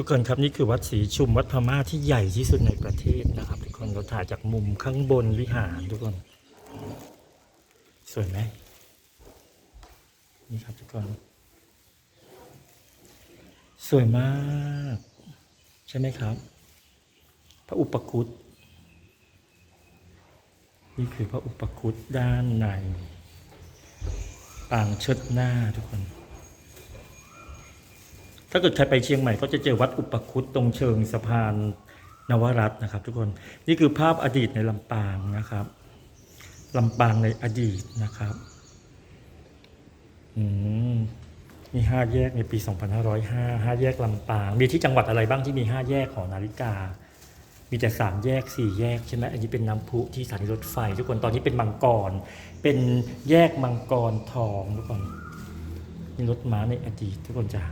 ทุกคนครับนี่คือวัดศรีชุมวัดพม่าที่ใหญ่ที่สุดในประเทศนะครับ ทุกคนเราถ่ายจากมุมข้างบนวิหารทุกคน สวยไหมนี่ครับทุกคน สวยมาก ใช่ไหมครับ พระอุปคุตนี่คือพระอุปคุตด้านในปางเชิดหน้าทุกคน ถ้าเกิดใครไปเชียงใหม่ก็จะเจอวัดอุปคุตตรงเชิงสะพานนวรัตน์นะครับ ทุกคนนี่คือภาพอดีตในลำปางนะครับลำปางในอดีตนะครับอืมมีห้าแยกในปี 2505ห้าแยกลำปาง มีที่จังหวัดอะไรบ้างที่มีห้าแยกของนาฬิกา มีแต่สามแยกสี่แยกใช่ไหมอันนี้เป็นน้ำพุที่สถานีรถไฟ ทุกคนตอนนี้เป็นมังกร เป็นแยกมังกรทองทุกคนมีรถม้าในอดีตทุกคนจ้า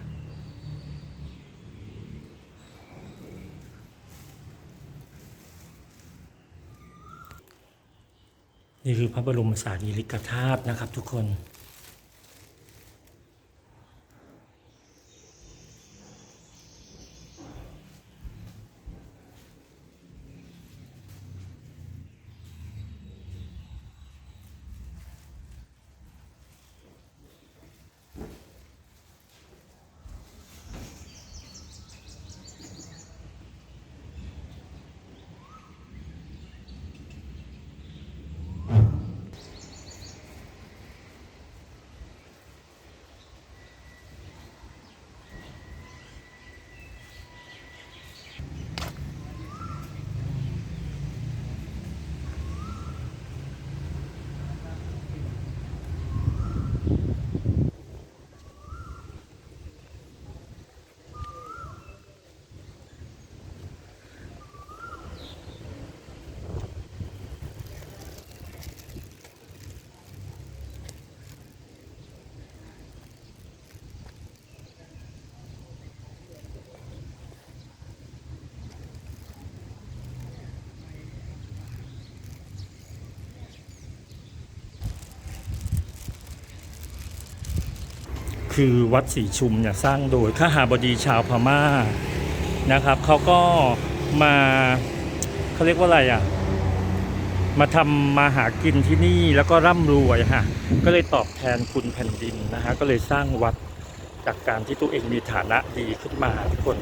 นี่คือพระบรมสารีริกธาตุนะครับทุกคน คือวัดศรีชุมเนี่ยสร้างโดยข้าหาบดีชาวพม่านะครับเขาก็มาเขาเรียกว่าอะไรอะมาทำมาหากินที่นี่แล้วก็ร่ำรวยฮะก็เลยตอบแทนคุณแผ่นดินนะฮะก็เลยสร้างวัดจากการที่ตัวเองมีฐานะดีขึ้นมาทุกคน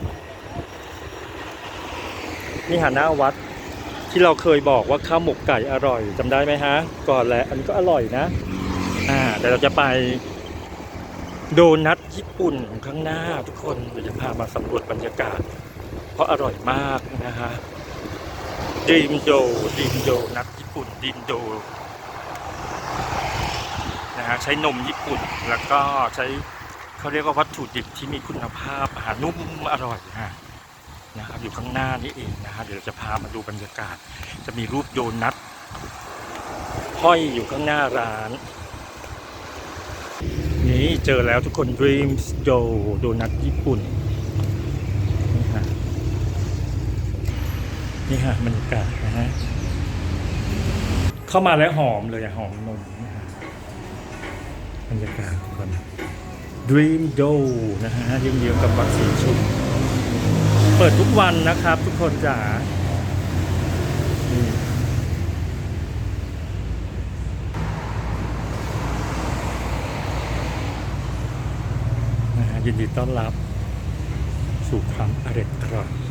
นี่หาหน้าวัดที่เราเคยบอกว่าข้าวหมกไก่อร่อยจำได้ไหมฮะก่อนแหละอันก็อร่อยนะอ่าแต่เราจะไป โดนัทญี่ปุ่นข้างหน้าทุกคนเดี๋ยวจะพามาสำรวจบรรยากาศ เพราะอร่อยมากนะฮะดิมโดดิมโดนัทญี่ปุ่นดิมโดนะฮะใช้นมญี่ปุ่นแล้วก็ใช้เขาเรียกว่าวัตถุดิบที่มีคุณภาพอาหารนุ่มอร่อยฮะนะครับอยู่ข้างหน้านี่เองนะฮะเดี๋ยวจะพามาดูบรรยากาศ จะมีรูปโดนัทห้อยอยู่ข้างหน้าร้าน นี่เจอแล้วทุกคน Dreams Dough โดนัทญี่ปุ่น นี่ฮะนี่ฮะบรรยากาศนะฮะ เข้ามาแล้วหอมเลยอะหอมนมนะฮะบรรยากาศทุกคน Dream Dough นะฮะเยี่ยมๆกับวัดศรีชุมเปิดทุกวันนะครับทุกคนจ๋านี่ นะฮะ ยินดีต้อนรับ สู่ความอร่อยอร่อย